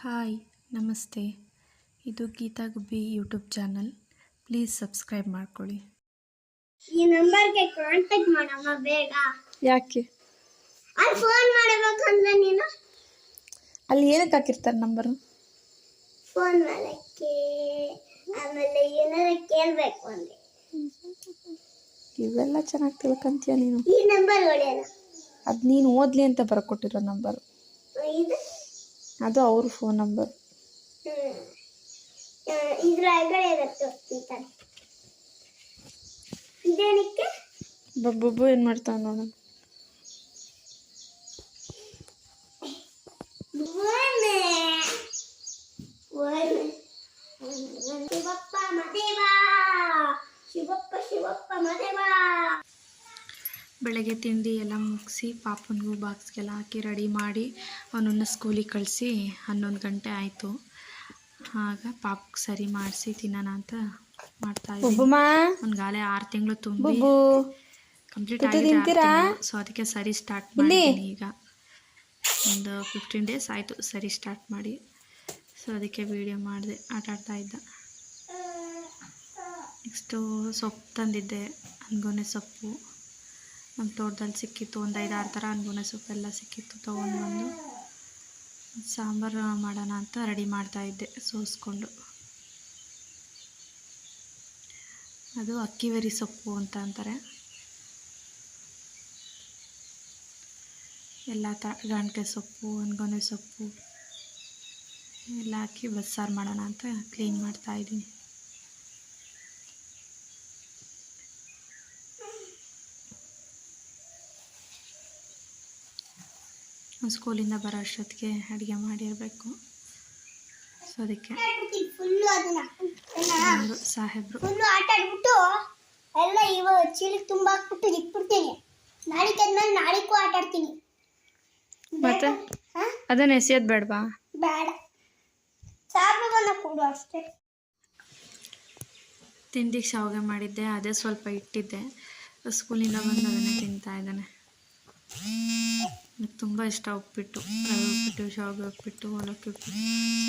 Hi ನಮಸ್ತೆ. ಇದು Geetha Gubbi YouTube channel. Please subscribe ಮಾಡ್ಕೊಳ್ಳಿ. ಈ ನಂಬರ್ಗೆ ಕಾಂಟ್ಯಾಕ್ಟ್ ಮಾಡಮ್ಮ ಬೇಗ. ಯಾಕೆ? ಅಲ್ಲಿ ಫೋನ್ ಮಾಡಬೇಕಂದ್ರೆ ನೀನು? ಅಲ್ಲಿ ಏನಕ್ಕೆ ಹಾಕಿರ್ತಾರೆ ನಂಬರು? ಫೋನ್ ಮಾಡಕ್ಕೆ ಆಮೇಲೆ ಏನಾರ ಕೇಳಬೇಕು ಅಂದ್ರೆ ಇವೆಲ್ಲ ಚೆನ್ನಾಗಿ ತಿಳ್ಕಂತೀಯ ನೀನು? ಈ ನಂಬರ್ ಹೊಡೆಯೋಣ ಅದು ನೀನು ಓದಲಿ ಅಂತ ಬರ್ಕೊಟ್ಟಿರೋ ನಂಬರು. ಇದು? ಅದು ಅವ್ರ ಫೋನ್ ನಂಬರ್ ಹ್ಮ್. ಆ, ಇದ್ರ ಒಳಗಡೆ ಇರುತ್ತೆ ಇದೇನಕ್ಕೆ? ಬಬ್ಬು ಏನು ಮಾಡ್ತಾವ ನೋಡೋಣ ಬೆಳಗ್ಗೆ ತಿಂಡಿ ಎಲ್ಲ ಮುಗಿಸಿ ಪಾಪನಿಗೂ ಬಾಕ್ಸ್ಗೆಲ್ಲ ಹಾಕಿ ರೆಡಿ ಮಾಡಿ ಅವನನ್ನು ಸ್ಕೂಲಿಗೆ ಕಳಿಸಿ ಹನ್ನೊಂದು ಗಂಟೆ ಆಯಿತು. ಆಗ ಪಾಪಕ್ಕೆ ಸರಿ ಮಾಡಿಸಿ ತಿನ್ನೋಣ ಅಂತ ಮಾಡ್ತಾ ಇದ್ದೀನಿ. ಗಾಲೆ ಆರು ತಿಂಗಳು ತುಂಬಿ ಕಂಪ್ಲೀಟ್ ಆಗಿದೆ ಸೊ ಅದಕ್ಕೆ ಸರಿ ಸ್ಟಾರ್ಟ್ ಮಾಡಿದ್ದೀನಿ ಈಗ. ಒಂದು ಫಿಫ್ಟೀನ್ ಡೇಸ್ ಆಯಿತು ಸರಿ ಸ್ಟಾರ್ಟ್ ಮಾಡಿ. ಸೊ ಅದಕ್ಕೆ ವೀಡಿಯೋ ಮಾಡಿದೆ ಆಟ ಆಡ್ತಾ ಇದ್ದ. ನೆಕ್ಸ್ಟು ಸೊಪ್ಪು ತಂದಿದ್ದೆ ಹನ್ಗೊನೆ ಸೊಪ್ಪು. ನಮ್ಮ ತೋಟದಲ್ಲಿ ಸಿಕ್ಕಿತ್ತು ಒಂದು ಐದಾರು ಥರ ಅನ್ಗುಣ ಸೊಪ್ಪೆಲ್ಲ ಸಿಕ್ಕಿತ್ತು. ತೊಗೊಂಡು ಬಂದು ಸಾಂಬಾರು ಮಾಡೋಣ ಅಂತ ರೆಡಿ ಮಾಡ್ತಾ ಇದ್ದೆ, ಸೋಸ್ಕೊಂಡು. ಅದು ಅಕ್ಕಿವೆರಿ ಸೊಪ್ಪು ಅಂತ ಅಂತಾರೆ. ಎಲ್ಲ ತ, ಗಂಟೆ ಸೊಪ್ಪು ಅನ್ಗೊನೆ ಸೊಪ್ಪು ಎಲ್ಲ ಹಾಕಿ ಬಸ್ಸಾರು ಮಾಡೋಣ ಅಂತ ಕ್ಲೀನ್ ಮಾಡ್ತಾ ಸ್ಕೂಲಿಂದ ಬರೋ ಅಷ್ಟೊತ್ತಿಗೆ ಅಡುಗೆ ಮಾಡಿರಬೇಕು. ಸೊ ಅದಕ್ಕೆ ಸಾಹೇಬ್ರು. ಎಲ್ಲ ಇವಾಗ ಚೀಲಕ್ಕೆ ತುಂಬ ಹಾಕ್ಬಿಟ್ಟು ಇಟ್ಬಿಡ್ತೀನಿ. ನಾಳೆ ಆದ್ಮೇಲೆ ನಾಳೆಗೂ ಆಟ ಆಡ್ತೀನಿ. ಮತ್ತೆ? ಅದನ್ನ ಎಸೆಯೋದು ಬೇಡವಾ? ಬೇಡ. ಸಾಬುವನ್ನ ಕೊಡು ಅಷ್ಟೇ. ತಿಂಡಿಗೆ ಶಾವಿಗೆ ಮಾಡಿದ್ದೆ ಅದೇ ಸ್ವಲ್ಪ ಇಟ್ಟಿದ್ದೆ. ಸ್ಕೂಲಿಂದ ಬಂದು ಅದನ್ನೇ ತಿಂತಾ ಇದ್ದಾನೆ. ನನಗೆ ತುಂಬ ಇಷ್ಟ ಉಪ್ಪಿಟ್ಟು, ರವೆ ಉಪ್ಪಿಟ್ಟು, ಶಾವಿಗೆ ಉಪ್ಪಿಟ್ಟು ಅವಲಕ್ಕಿ ಉಪ್ಪಿಟ್ಟು.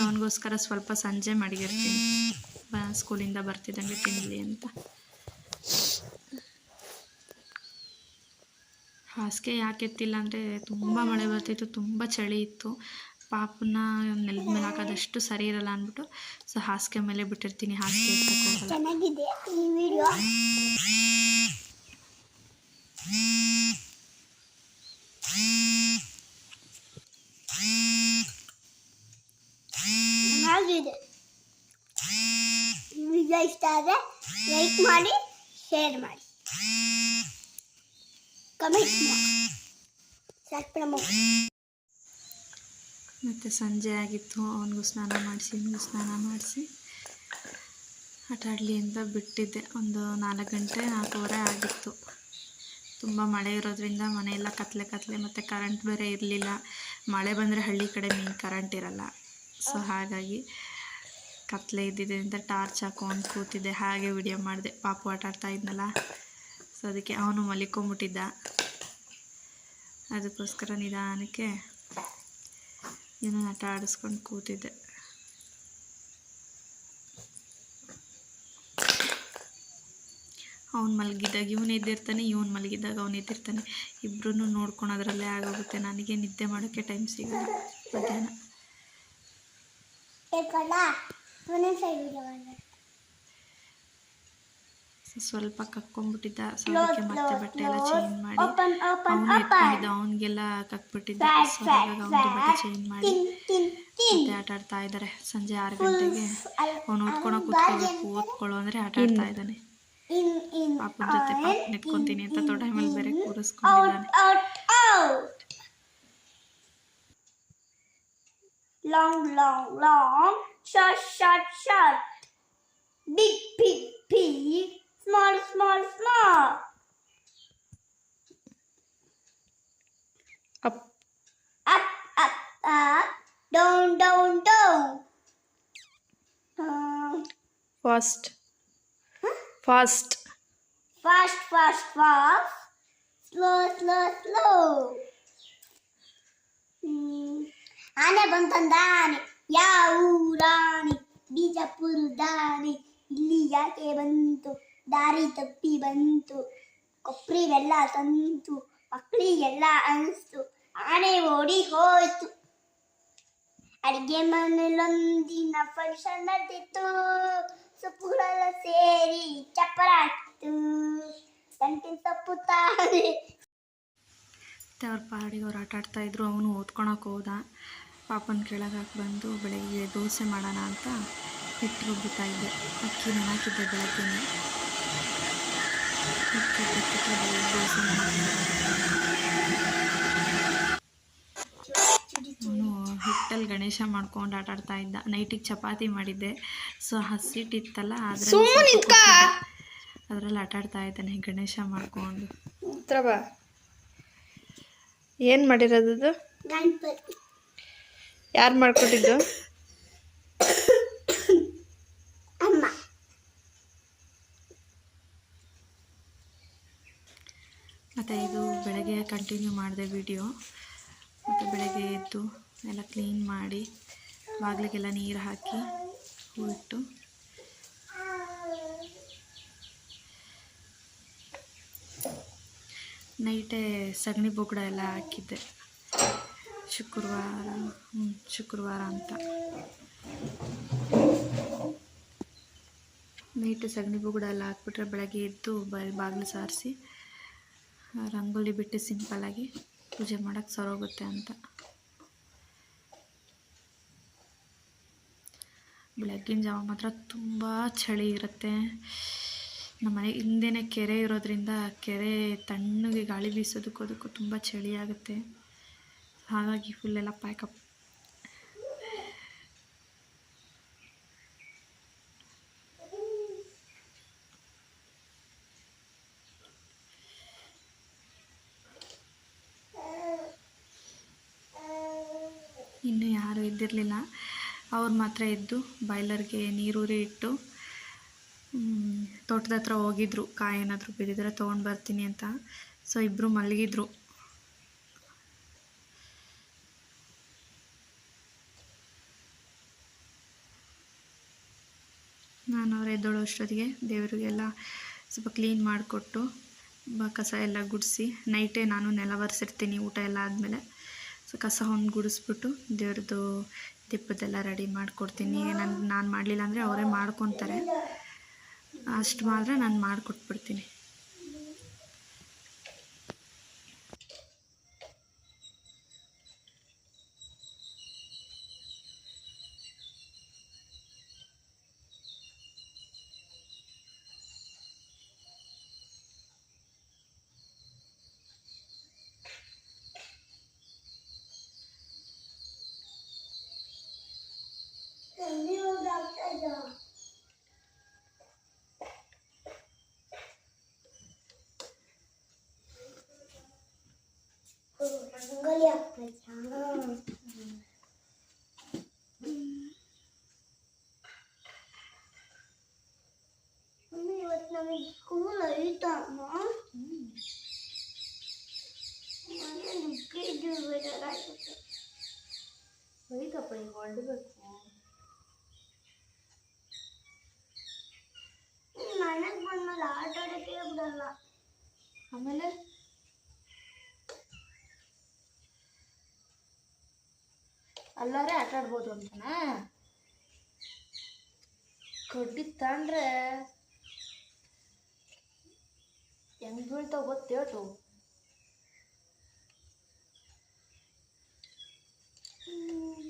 ಅವನಿಗೋಸ್ಕರ ಸ್ವಲ್ಪ ಸಂಜೆ ಮಡಗಿರ್ತೀನಿ ಬ, ಸ್ಕೂಲಿಂದ ಬರ್ತಿದ್ದಂಗೆ ತಿನ್ನಲಿ ಅಂತ. ಹಾಸಿಗೆ ಯಾಕೆ ಎತ್ತಿಲ್ಲ ಅಂದರೆ ತುಂಬ ಮಳೆ ಬರ್ತಿತ್ತು, ತುಂಬ ಚಳಿ ಇತ್ತು. ಪಾಪನ ನೆಲದ ಮೇಲೆ ಹಾಕೋದಷ್ಟು ಸರಿ ಇರಲ್ಲ ಅಂದ್ಬಿಟ್ಟು ಸೊ ಹಾಸಿಗೆ ಮೇಲೆ ಬಿಟ್ಟಿರ್ತೀನಿ, ಹಾಸಿಗೆ ಎತ್ತಕ್ಕೆ ಹೋಗಲ್ಲ ಚೆನ್ನಾಗಿದೆ ಈ ವಿಡಿಯೋ ಚೆನ್ನಾಗಿದೆ ಈ ವಿಡಿಯೋ ಇಷ್ಟ ಆದರೆ ಲೈಕ್ ಮಾಡಿ ಶೇರ್ ಮಾಡಿ. ಕಮೆಂಟ್ ಮಾಡಿ. ಮತ್ತೆ ಸಂಜೆ ಆಗಿತ್ತು. ಅವನಿಗೂ ಸ್ನಾನ ಮಾಡಿಸಿ ಇವನಿಗೂ ಸ್ನಾನ ಮಾಡಿಸಿ. ಆಟ ಆಡಲಿ ಅಂತ ಬಿಟ್ಟಿದ್ದೆ. ಒಂದು ನಾಲ್ಕು ಗಂಟೆ, ನಾಲ್ಕೂವರೆ ಆಗಿತ್ತು. ತುಂಬ ಮಳೆ ಇರೋದ್ರಿಂದ ಮನೆಯೆಲ್ಲ ಕತ್ಲೆ ಕತ್ಲೆ ಮತ್ತು ಕರೆಂಟ್ ಬೇರೆ ಇರಲಿಲ್ಲ. ಮಳೆ ಬಂದರೆ ಹಳ್ಳಿ ಕಡೆ ಮೇನ್ ಕರೆಂಟ್ ಇರಲ್ಲ. ಸೊ ಹಾಗಾಗಿ ಕತ್ಲೆ ಇದ್ದಿದ್ದರಿಂದ ಟಾರ್ಚ್ ಹಾಕೊಂಡು ಕೂತಿದ್ದೆ, ಹಾಗೆ ವಿಡಿಯೋ ಮಾಡಿದೆ. ಪಾಪು ಆಟ ಆಡ್ತಾ ಇದ್ನಲ್ಲ ಸೊ ಅದಕ್ಕೆ ಅವನು ಮಲಿಕೊಂಬಿಟ್ಟಿದ್ದ ಅದಕ್ಕೋಸ್ಕರ ನಿಧಾನಕ್ಕೆ ಏನೋ ಆಟ ಆಡಿಸ್ಕೊಂಡು ಕೂತಿದ್ದೆ. ಅವ್ನು ಮಲಗಿದ್ದಾಗ ಇವನು ಎದ್ದಿರ್ತಾನೆ, ಇವನು ಮಲಗಿದ್ದಾಗ ಅವನು ಎದ್ದಿರ್ತಾನೆ. ಇಬ್ಬರೂ ನೋಡ್ಕೊಳೋದ್ರಲ್ಲೇ ಆಗೋಗುತ್ತೆ. ನನಗೆ ನಿದ್ದೆ ಮಾಡೋಕ್ಕೆ ಟೈಮ್ ಸಿಗಲ್ಲ. ಮಧ್ಯಾಹ್ನ. ಒಂದೊಂದು ಸೈಡ್ ವಿಡಿಯೋ ಸ್ವಲ್ಪ ಕಕ್ಕೊಂಡ್ಬಿಟ್ಟಿದ್ದ. ಸೊ ಅದಕ್ಕೆ ಮತ್ತೆ ಬಟ್ಟೆ ಎಲ್ಲ ಚೇಂಜ್ ಮಾಡಿ ಓಪನ್ ಓಪನ್ ಅವನು ಎತ್ಕೊಂಡಿದ್ದ ಅವನಿಗೆಲ್ಲ ಕಕ್ಬಿಟ್ಟಿದ್ದ. ಬ್ಯಾಡ್ ಸೊ ಹಾಗಾಗಿ ಅವನಿಗೆ ಬಟ್ಟೆ ಚೇಂಜ್ ಮಾಡಿ ಮತ್ತೆ ಆಟ ಆಡ್ತಾ ಇದ್ದಾರೆ ಸಂಜೆ ಆರು ಗಂಟೆಗೆ ಅವನು ಓದ್ಕೊಳೋ ಕೂತ್ಕೋಬೇಕು ಓದ್ಕೊಳ್ಳೋ ಅಂದರೆ ಆಟ ಆಡ್ತಾ ಇದ್ದಾನೆ. ಇನ್ ಇನ್ ಪಾಪದ ಜೊತೆ ಪಾಪ ನೆಟ್ಕೊಂತೀನಿ ಅಂತ ದೊಡ್ಡ ಮೇಲೆ ಬೇರೆ ಕೂರಿಸ್ಕೊಂಡಿದ್ದಾನೆ. Long long long. short short short big big big small small small up up up up down down down uh, fast fast fast fast fast slow slow slow hmm. ಆನೆ ಬಂತಂದ ಆನೆ ಯಾವ ಊರಾಣಿ ಬಿಜಾಪುರ ದಾರಿ ಇಲ್ಲಿ ಯಾಕೆ ಬಂತು? ದಾರಿ ತಪ್ಪಿ ಬಂತು. ಕೊಪ್ರಿಗೆಲ್ಲ ತಂತು. ಮಕ್ಕಳಿಗೆಲ್ಲ ಅನಿಸ್ತು. ಆನೆ ಓಡಿ ಹೋಯ್ತು. ಅಡಿಗೆ ಮನೆಯಲ್ಲೊಂದಿನ ಫಂಕ್ಷನ್ ನಡೆದಿತ್ತು. ಸೊಪ್ಪುಗಳೆಲ್ಲ ಸೇರಿ ಚಪ್ಪರ ಹಾಕಿತು ಗಂಟಿನ ಸೊಪ್ಪು ತಾನೆ ಅವ್ರ ಪಾಡಿಗೆ ಅವ್ರು ಆಟ ಆಡ್ತಾ ಇದ್ರು, ಅವನು ಓದ್ಕೊಳಕ್ ಹೋದ. ಪಾಪನ ಕೆಳಗೆ ಬಂದು ಬೆಳಗ್ಗೆ ದೋಸೆ ಮಾಡೋಣ ಅಂತ ಹಿಟ್ಟು ರುಬ್ಬುತ್ತಾ ಇದ್ದೆ. ಅಕ್ಕಿ ನೆನಾಕಿದ್ದೆ ಬೆಳಗ್ಗೆನೆ. ಬೆಳಗ್ಗೆ ದೋಸೆ ಅವನು ಹಿಟ್ಟಲ್ಲಿ ಗಣೇಶ ಮಾಡ್ಕೊಂಡು ಆಟ ಆಡ್ತಾ ಇದ್ದ. ನೈಟಿಗೆ ಚಪಾತಿ ಮಾಡಿದ್ದೆ. ಸೊ ಹಸಿಟ್ಟಿತ್ತಲ್ಲ ಅದ್ರಲ್ಲಿ ಅದರಲ್ಲಿ ಆಟ ಆಡ್ತಾ ಇದ್ದಾನೆ ಗಣೇಶ ಮಾಡ್ಕೊಂಡು. ಏನು ಮಾಡಿರೋದು ಗಣಪತಿ. ಯಾರು ಮಾಡ್ಕೊಟ್ಟಿದ್ದು? ಅಮ್ಮ. ಮತ್ತು ಇದು ಬೆಳಗ್ಗೆ ಕಂಟಿನ್ಯೂ ಮಾಡಿದೆ ವಿಡಿಯೋ ಮತ್ತು ಬೆಳಗ್ಗೆ ಎದ್ದು ಎಲ್ಲ ಕ್ಲೀನ್ ಮಾಡಿ ಬಾಗಿಲಿಗೆಲ್ಲ ನೀರು ಹಾಕಿ ಹೂ ಇಟ್ಟು ನೈಟೇ ಸಗಣಿ ಬೊಗಡ ಎಲ್ಲ ಹಾಕಿದ್ದೆ. ಶುಕ್ರವಾರ ಶುಕ್ರವಾರ ಅಂತ. ನೈಟ್ ಸಗಣಿ ಬುಗುಡ ಎಲ್ಲ ಹಾಕ್ಬಿಟ್ರೆ ಬೆಳಗ್ಗೆ ಎದ್ದು ಬ ಬಾಗಿಲು ಸಾರಿಸಿ ರಂಗೋಲಿ ಬಿಟ್ಟು ಸಿಂಪಲ್ಲಾಗಿ ಪೂಜೆ ಮಾಡೋಕ್ಕೆ ಸರೋಗುತ್ತೆ ಅಂತ. ಬೆಳಗ್ಗಿನ ಜಾವ ಮಾತ್ರ ತುಂಬ ಚಳಿ ಇರುತ್ತೆ. ನಮ್ಮ ಮನೆ ಕೆರೆ ಇರೋದ್ರಿಂದ ಕೆರೆ ತಣ್ಣಗೆ ಗಾಳಿ ಬೀಸೋದಕ್ಕೂ ಅದಕ್ಕೂ ತುಂಬ ಚಳಿ ಆಗುತ್ತೆ. ಹಾಗಾಗಿ ಫುಲ್ಲೆಲ್ಲ ಪ್ಯಾಕಪ್ ಇನ್ನು ಯಾರೂ ಇದ್ದಿರಲಿಲ್ಲ ಅವ್ರು ಮಾತ್ರ ಎದ್ದು ಬಾಯ್ಲರ್ಗೆ ನೀರೂರಿ ಇಟ್ಟು ತೋಟದ ಹತ್ರ ಹೋಗಿದ್ರು. ಕಾಯಿ ಏನಾದರೂ ಬಿದ್ದಿದ್ರೆ ತೊಗೊಂಡು ಬರ್ತೀನಿ ಅಂತ. ಸೊ ಇಬ್ಬರು ಮಲಗಿದ್ರು ನಾನು ಅವ್ರು ಎದ್ದೋಳೋ ಅಷ್ಟೊತ್ತಿಗೆ ದೇವರಿಗೆಲ್ಲ ಸ್ವಲ್ಪ ಕ್ಲೀನ್ ಮಾಡಿಕೊಟ್ಟು ಕಸ ಎಲ್ಲ ಗುಡಿಸಿ ನೈಟೇ ನಾನು ನೆಲ ಒರೆಸಿರ್ತೀನಿ ಊಟ ಎಲ್ಲ ಆದಮೇಲೆ. ಸೊ ಕಸ ಒಂದು ಗುಡಿಸ್ಬಿಟ್ಟು ದೇವ್ರದ್ದು ದಿಪ್ಪದೆಲ್ಲ ರೆಡಿ ಮಾಡಿಕೊಡ್ತೀನಿ. ನಾನು ನಾನು ಮಾಡಲಿಲ್ಲ ಅಂದರೆ ಅವರೇ ಮಾಡ್ಕೊತಾರೆ. ಅಷ್ಟು ಮಾತ್ರ ನಾನು ಮಾಡಿಕೊಟ್ಬಿಡ್ತೀನಿ. 肯定有 lure. ಆಟ ಆಡೋಕ್ಕೆ ಬಿಡಲ್ಲ. ಆಮೇಲೆ? ಅಲ್ಲಾರೆ ಆಟ ಆಡ್ಬೋದು ಅಂತನಾ? ಕಡ್ಡಿ ತಂದ್ರೆ ಹೆಂಗ್ ಬೀಳ್ತಾವ ಗೊತ್ತೇಟು ಹ್ಮ್.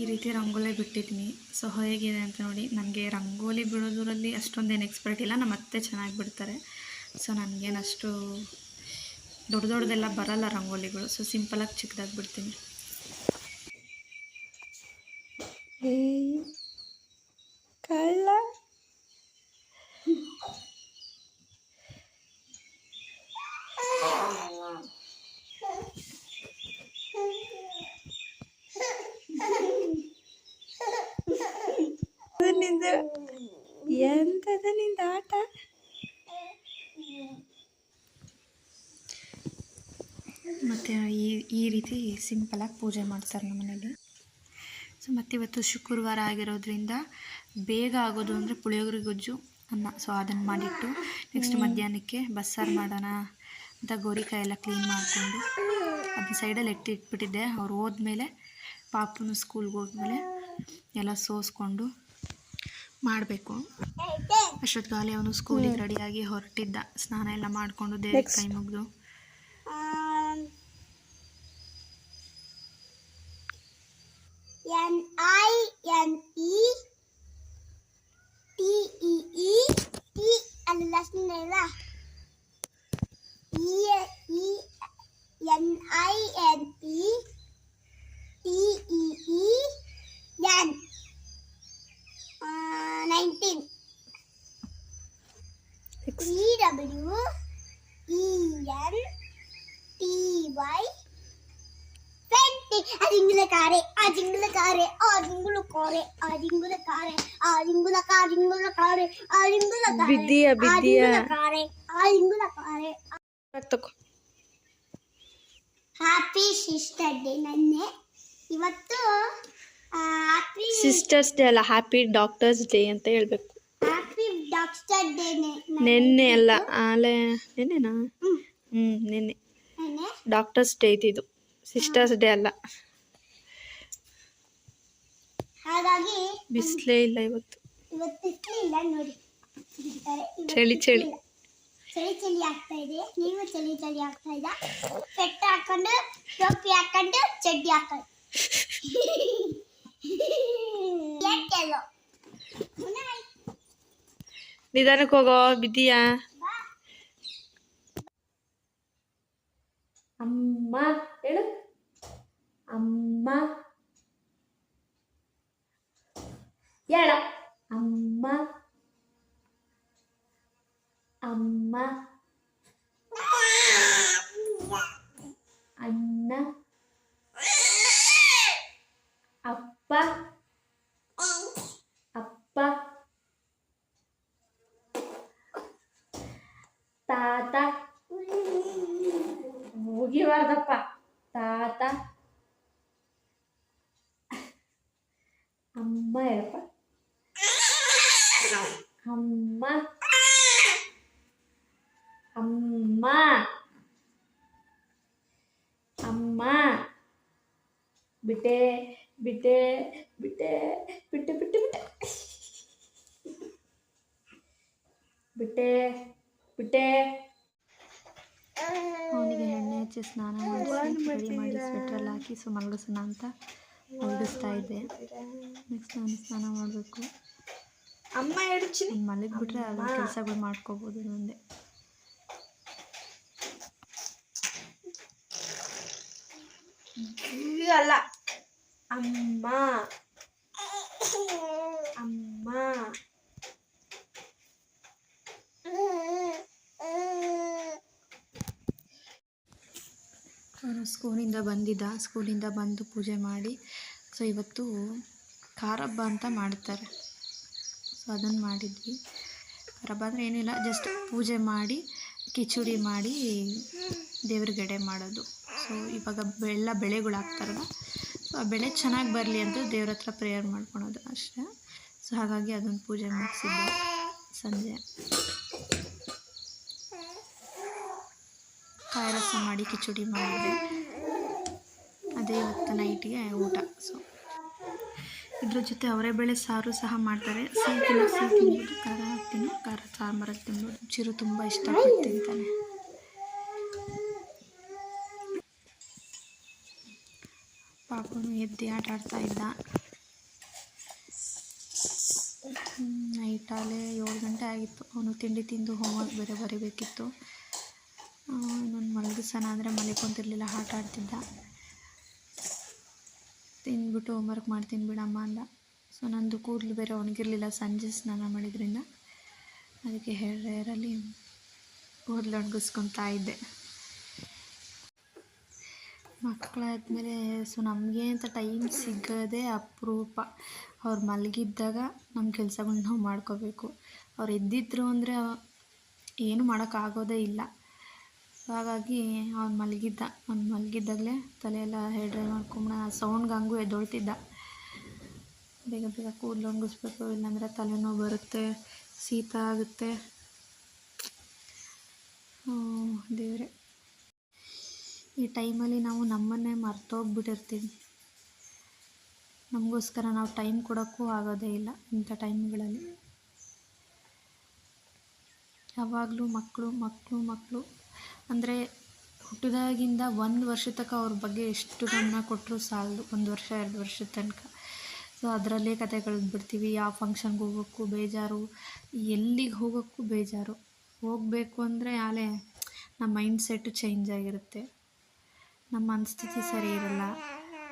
ಈ ರೀತಿ ರಂಗೋಲಿ ಬಿಟ್ಟಿದ್ದೀನಿ. ಸೊ ಹೇಗಿದೆ ಅಂತ ನೋಡಿ, ನನಗೆ ರಂಗೋಲಿ ಬಿಡೋದ್ರಲ್ಲಿ ಅಷ್ಟೊಂದೇನು ಎಕ್ಸ್ಪರ್ಟ್ ಇಲ್ಲ ನಮ್ಮ ಅತ್ತೆ ಚೆನ್ನಾಗಿ ಬಿಡ್ತಾರೆ. ಸೊ ನನಗೇನಷ್ಟು ದೊಡ್ಡ ದೊಡ್ಡದೆಲ್ಲ ಬರಲ್ಲ ರಂಗೋಲಿಗಳು. ಸೊ ಸಿಂಪಲಾಗಿ ಚಿಕ್ಕದಾಗಿ ಬಿಡ್ತೀನಿ ಕಳ್ಳ ನಿಂದ ಎಂತದ ನಿಂದ ಆಟ ಮತ್ತು ಈ ಈ ರೀತಿ ಸಿಂಪಲಾಗಿ ಪೂಜೆ ಮಾಡ್ತಾರೆ ನಮ್ಮ ಮನೇಲಿ. ಸೊ ಮತ್ತಿವತ್ತು ಶುಕ್ರವಾರ ಆಗಿರೋದ್ರಿಂದ ಬೇಗ ಆಗೋದು ಅಂದರೆ ಪುಳಿಯೋಗರೆ ಗೊಜ್ಜು ಅನ್ನ. ಸೊ ಅದನ್ನು ಮಾಡಿಟ್ಟು ನೆಕ್ಸ್ಟ್ ಮಧ್ಯಾಹ್ನಕ್ಕೆ ಬಸ್ಸಾರು ಮಾಡೋಣ ಅಂತ ಗೋರಿಕಾಯಿ ಎಲ್ಲ ಕ್ಲೀನ್ ಮಾಡಿಕೊಂಡು ಅದನ್ನ ಸೈಡಲ್ಲಿ ಎಟ್ಟಿ ಇಟ್ಬಿಟ್ಟಿದ್ದೆ. ಅವ್ರು ಹೋದ್ಮೇಲೆ ಪಾಪುನು ಸ್ಕೂಲ್ಗೆ ಹೋದ್ಮೇಲೆ ಎಲ್ಲ ಸೋಸ್ಕೊಂಡು ಮಾಡಬೇಕು. ಅಷ್ಟೊತ್ತಿಗಾಗಲೇ ಅವನು ಸ್ಕೂಲಿಗೆ ರೆಡಿಯಾಗಿ ಹೊರಟಿದ್ದ. ಸ್ನಾನ ಎಲ್ಲ ಮಾಡಿಕೊಂಡು ದೇವ್ರಿಗೆ ಕೈ ಮುಗಿದು. N-I-N-E T-E-E T ang last nila. E-E ಬಿದ್ದೀಯ, ಬಿದ್ದೀಯ. ತಗೋ. ಹ್ಯಾಪಿ ಸಿಸ್ಟರ್ ಡೇ ನನ್ನೆ. ಇವತ್ತು ಹ್ಯಾಪಿ ಸಿಸ್ಟರ್ಸ್ ಡೇ ಅಲ್ಲ ಹ್ಯಾಪಿ ಡಾಕ್ಟರ್ಸ್ ಡೇ ಅಂತ ಹೇಳ್ಬೇಕು. ಹ್ಯಾಪಿ ಡಾಕ್ಟರ್ ಡೇ ನೆನ್ನೆ ಅಲ್ಲ ಆಲೆ ನೆನ್ನೆನಾ? ಹ್ಮ್. ಹ್ಞೂ ನೆನ್ನೆ. ಡಾಕ್ಟರ್ಸ್ ಡೇ ಇದು ಸಿಸ್ಟರ್ಸ್ ಡೇ ಅಲ್ಲ. ಹಾಗಾಗಿ ಬಿಸಿಲೇ ಇಲ್ಲ ಇವತ್ತು. ಇವತ್ತು ಇಲ್ಲ ನೋಡಿ. ಇವತ್ತು ಚಳಿ ಚಳಿ ಇರ್ಲಿಲ್ಲ. ಚಳಿ ಚಳಿ ಆಗ್ತಾ ಇದೆ ನೀವು ಚಳಿ ಚಳಿ ಆಗ್ತಾ ಇದೆ ಪೆಟ್ಟ ಹಾಕೊಂಡು ಟೋಪಿ ಹಾಕೊಂಡು ಚಡ್ಡಿ ಹಾಕೊಂಡು ಏರ್ಟೆಲ್ಲು. ಗುನಾಯ್. ನಿಧಾನಕ್ಕೆ ಹೋಗೋ ಬಿದ್ದೀಯಾ ಬಾ. ಅಮ್ಮ ಹೇಳು ಅಮ್ಮ ಹೇಳ ಅಮ್ಮ అమ్మ. అన్న. అప్ప. అప్ప. తాత. ముగివాదప్ప తాత. అమ్మ ఎడప. అమ్మ. ಅಮ್ಮ. ಅಮ್ಮ. ಬಿಟ್ಟೆ ಬಿಟ್ಟೆ ಬಿಟ್ಟೆ ಬಿಟ್ಟೆ ಬಿಟ್ಟೆ ಬಿಟ್ಟೆ. ಬಿಟ್ಟೆ ಬಿಟ್ಟೆ. ಅವನಿಗೆ ಎಣ್ಣೆ ಹಚ್ಚಿ ಸ್ನಾನ ಮಾಡಿಸಿ ರೆಡಿ ಮಾಡಿ ಸ್ವೆಟ್ರಲ್ಲಿ ಹಾಕಿ ಸೊ ಮಲಗಿಸೋಣ ಅಂತ ಮಲಗಿಸ್ತಾ ಇದ್ದೆ. ನೆಕ್ಸ್ಟ್ ನಾನು ಸ್ನಾನ ಮಾಡಬೇಕು. ಅಮ್ಮ ಮಲಗಿಬಿಟ್ರೆ ಅದು ಕೆಲಸಗಳು ಮಾಡ್ಕೋಬೋದು ಮುಂದೆ ಅಲ್ಲ ಅಮ್ಮ. ಅಮ್ಮ. ಅವನು ಸ್ಕೂಲಿಂದ ಬಂದಿದ್ದ, ಸ್ಕೂಲಿಂದ ಬಂದು ಪೂಜೆ ಮಾಡಿ, ಸೊ ಇವತ್ತು ಖಾರಬ್ಬ ಅಂತ ಮಾಡ್ತಾರೆ. ಸೊ ಅದನ್ನು ಮಾಡಿದ್ವಿ. ಖಾರಬ್ಬ ಅಂದರೆ ಏನಿಲ್ಲ ಜಸ್ಟ್ ಪೂಜೆ ಮಾಡಿ, ಕಿಚುಡಿ ಮಾಡಿ ದೇವ್ರಿಗೆಡೆ ಮಾಡೋದು. ಸೊ ಇವಾಗ ಎಲ್ಲ ಬೆಳೆಗಳು ಹಾಕ್ತಾರಲ್ಲ, ಸೊ ಆ ಬೆಳೆ ಚೆನ್ನಾಗಿ ಬರಲಿ ಅಂತ ದೇವ್ರ ಹತ್ರ ಪ್ರೇಯರ್ ಮಾಡ್ಕೊಳೋದು ಅಷ್ಟೇ. ಸೊ ಹಾಗಾಗಿ ಅದೊಂದು ಪೂಜೆ ಮುಗಿಸಿದ್ದೆ ಸಂಜೆ. ಕಾಯಿ ರಸ ಮಾಡಿ ಕಿಚಡಿ ಮಾಡಿದೆ. ಅದೇ ಇವತ್ತು ನೈಟಿಗೆ ಊಟ, ಸೊ. ಇದ್ರ ಜೊತೆ ಅವರೇ ಬೇಳೆ ಸಾರು ಸಹ ಮಾಡ್ತಾರೆ. ಸಿಹಿ ತಿನ್ನೋ ಸಿಹಿ ತಿನ್ಬೋದು ಖಾರ ಹಾಕ್ತೀನಿ ಖಾರ ಸಾಂಬಾರಲ್ಲಿ ತಿನ್ಬೋದು ಚಿರು ತುಂಬ ಇಷ್ಟಪಟ್ಟು ತಿಂತಾನೆ ಪಾಪನು ಎದ್ದು ಆಟ ಆಡ್ತಾ ಇದ್ದ. ಅಲ್ಲೇ ಏಳು ಗಂಟೆ ಆಗಿತ್ತು. ಅವನು ತಿಂಡಿ ತಿಂದು ಹೋಮ್ವರ್ಕ್ ಬೇರೆ ಬರೀಬೇಕಿತ್ತು. ಇನ್ನೊಂದು ಮಲಗಿಸೋಣ ಅಂದರೆ ಮಲಿಕೊಂತಿರ್ಲಿಲ್ಲ ಆಟ ಆಡ್ತಿದ್ದ. ತಿಂದ್ಬಿಟ್ಟು ಹೋಮ್ವರ್ಕ್ ಮಾಡ್ತೀನಿ ಬಿಡಮ್ಮ ಅಂದ. ಸೊ ನಂದು ಕೂದಲು ಬೇರೆ ಒಣಗಿರಲಿಲ್ಲ ಸಂಜೆ ಸ್ನಾನ ಮಾಡಿದ್ರಿಂದ. ಅದಕ್ಕೆ ಹೇರ್ ಹೇರಲ್ಲಿ ಕೂದಲು ಒಣಗಿಸ್ಕೊತಾ ಇದ್ದೆ. ಮಕ್ಕಳಾದ್ಮೇಲೆ ಸೊ, ನಮಗೆ ಅಂತ ಟೈಮ್ ಸಿಗೋದೇ ಅಪರೂಪ. ಅವ್ರು ಮಲಗಿದ್ದಾಗ ನಮ್ಮ ಕೆಲಸಗಳ್ನ ನಾವು ಮಾಡ್ಕೋಬೇಕು. ಅವ್ರು ಎದ್ದಿದ್ರು ಅಂದರೆ ಏನು ಮಾಡೋಕ್ಕಾಗೋದೇ ಇಲ್ಲ. ಹಾಗಾಗಿ ಅವ್ನು ಮಲಗಿದ್ದ. ಅವ್ನು ಮಲಗಿದ್ದಾಗಲೇ ತಲೆಯೆಲ್ಲ ಹೇರ್ ಡ್ರೈ ಸೌಂಡ್ಗೆ ಹಂಗೂ ಎದ್ದೊಳ್ತಿದ್ದ. ಬೇಗ ಬೇಗ ಕೂದಲು ಒಣಗಿಸ್ಬೇಕು ಇಲ್ಲಾಂದರೆ ತಲೆನೋವು ಬರುತ್ತೆ, ಶೀತ ಆಗುತ್ತೆ. ದೇವರೇ. ಈ ಟೈಮಲ್ಲಿ ನಾವು ನಮ್ಮನ್ನೇ ಮರ್ತೋಗ್ಬಿಟ್ಟಿರ್ತೀವಿ. ನಮಗೋಸ್ಕರ ನಾವು ಟೈಮ್ ಕೊಡೋಕ್ಕೂ ಆಗೋದೇ ಇಲ್ಲ ಇಂಥ ಟೈಮ್ಗಳಲ್ಲಿ. ಯಾವಾಗಲೂ ಮಕ್ಕಳು ಮಕ್ಕಳು ಮಕ್ಕಳು. ಅಂದರೆ ಹುಟ್ಟಿದಾಗಿಂದ ಒಂದು ವರ್ಷ ತನಕ ಅವ್ರ ಬಗ್ಗೆ ಎಷ್ಟು ಗಮನ ಕೊಟ್ಟರು ಸಾಲದು, ಒಂದು ವರ್ಷ, ಎರಡು ವರ್ಷದ ತನಕ. ಸೊ ಅದರಲ್ಲೇ ಕತೆ ಕಳೆದ್ಬಿಡ್ತೀವಿ ಯಾವ ಫಂಕ್ಷನ್ಗೆ ಹೋಗೋಕ್ಕೂ ಬೇಜಾರು. ಎಲ್ಲಿಗೆ ಹೋಗೋಕ್ಕೂ ಬೇಜಾರು. ಹೋಗಬೇಕು ಅಂದರೆ ಆಲೇ, ನಮ್ಮ ಮೈಂಡ್ ಸೆಟ್ಟು ಚೇಂಜ್ ಆಗಿರುತ್ತೆ. ನಮ್ಮ ಮನಸ್ಥಿತಿ ಸರಿ ಇರಲ್ಲ.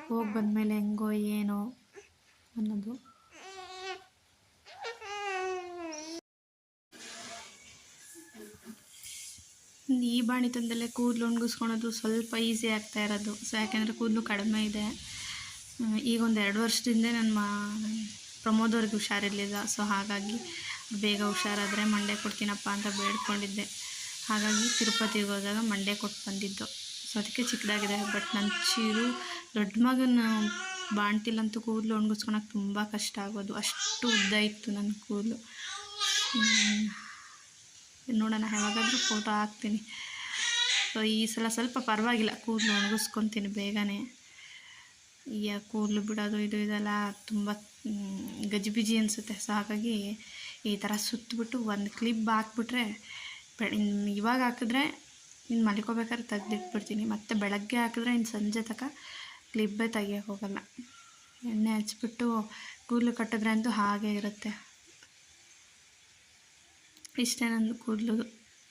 ಹೋಗಿ ಬಂದಮೇಲೆ ಹೆಂಗೋ ಏನೋ ಅನ್ನೋದು. ಈ ಬಾಣಿ ತಂದಲ್ಲೇ ಕೂದಲು ಒಣಗಿಸ್ಕೊಳೋದು ಸ್ವಲ್ಪ ಈಸಿ ಆಗ್ತಾ ಇರೋದು. ಸೊ ಯಾಕೆಂದರೆ ಕೂದಲು ಕಡಿಮೆ ಇದೆ. ಈಗ ಒಂದು ಎರಡು ವರ್ಷದಿಂದ ನನ್ನ ಪ್ರಮೋದ್ ಅವ್ರಿಗೆ ಹುಷಾರಿರಲಿಲ್ಲ. ಸೊ ಹಾಗಾಗಿ ಬೇಗ ಹುಷಾರಾದರೆ ಮಂಡೆ ಕೊಡ್ತೀನಪ್ಪ ಅಂತ ಬೇಡ್ಕೊಂಡಿದ್ದೆ. ಹಾಗಾಗಿ ತಿರುಪತಿಗೆ ಹೋದಾಗ ಮಂಡೆ ಕೊಟ್ಟು ಬಂದಿದ್ದು. ಸೊ ಅದಕ್ಕೆ ಚಿಕ್ಕದಾಗಿದೆ. ಬಟ್ ನನ್ನ ಚೀರು, ದೊಡ್ಡ ಮಗನ ಬಾಣ್ತಿಲಂತೂ ಕೂದಲು ಒಣಗಿಸ್ಕೊಳಕ್ಕೆ ತುಂಬ ಕಷ್ಟ ಆಗೋದು. ಅಷ್ಟು ಉದ್ದ ಇತ್ತು ನನ್ನ ಕೂದಲು. ನೋಡೋಣ, ಯಾವಾಗಾದರೂ ಫೋಟೋ ಹಾಕ್ತೀನಿ. ಸೊ ಈ ಸಲ ಸ್ವಲ್ಪ ಪರವಾಗಿಲ್ಲ, ಕೂದಲು ಒಣಗಿಸ್ಕೊತೀನಿ ಬೇಗನೆ. ಈ ಕೂದಲು ಬಿಡೋದು, ಇದು, ಇದೆಲ್ಲ ತುಂಬ ಗಜಿಬಿಜಿ ಅನಿಸುತ್ತೆ. ಸೊ ಹಾಗಾಗಿ ಈ ಥರ ಸುತ್ತಬಿಟ್ಟು ಒಂದು ಕ್ಲಿಪ್ ಹಾಕ್ಬಿಟ್ರೆ ಇವಾಗ ಹಾಕಿದ್ರೆ ಇನ್ನು ಮಲ್ಕೋಬೇಕಾದ್ರೆ ತೆಗ್ದಿಟ್ಬಿಡ್ತೀನಿ. ಮತ್ತು ಬೆಳಗ್ಗೆ ಹಾಕಿದ್ರೆ ಇನ್ನು ಸಂಜೆ ತನಕ ಕ್ಲಿಬ್ಬೇ ತೆಗಿಯೋಕೆ ಹೋಗಲ್ಲ. ಎಣ್ಣೆ ಹಚ್ಬಿಟ್ಟು ಕೂದಲು ಕಟ್ಟಿದ್ರೆ ಅಂತೂ ಹಾಗೆ ಇರುತ್ತೆ. ಇಷ್ಟೇ ನಂದು ಕೂದಲು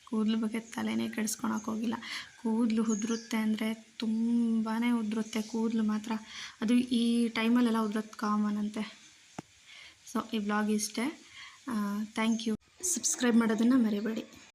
ಕೂದಲು ಬಗ್ಗೆ ತಲೆನೇ ಕೆಡಿಸ್ಕೊಳಕ್ಕೆ ಹೋಗಿಲ್ಲ. ಕೂದಲು ಉದುರುತ್ತೆ ಅಂದರೆ ತುಂಬಾ ಉದುರುತ್ತೆ ಕೂದಲು ಮಾತ್ರ. ಅದು ಈ ಟೈಮಲ್ಲೆಲ್ಲ ಉದುರೋದು ಕಾಮನ್ ಅಂತೆ. ಸೊ ಈ ಬ್ಲಾಗ್ ಇಷ್ಟೇ. ಥ್ಯಾಂಕ್ ಯು ಸಬ್ಸ್ಕ್ರೈಬ್ ಮಾಡೋದನ್ನು ಮರಿಬೇಡಿ.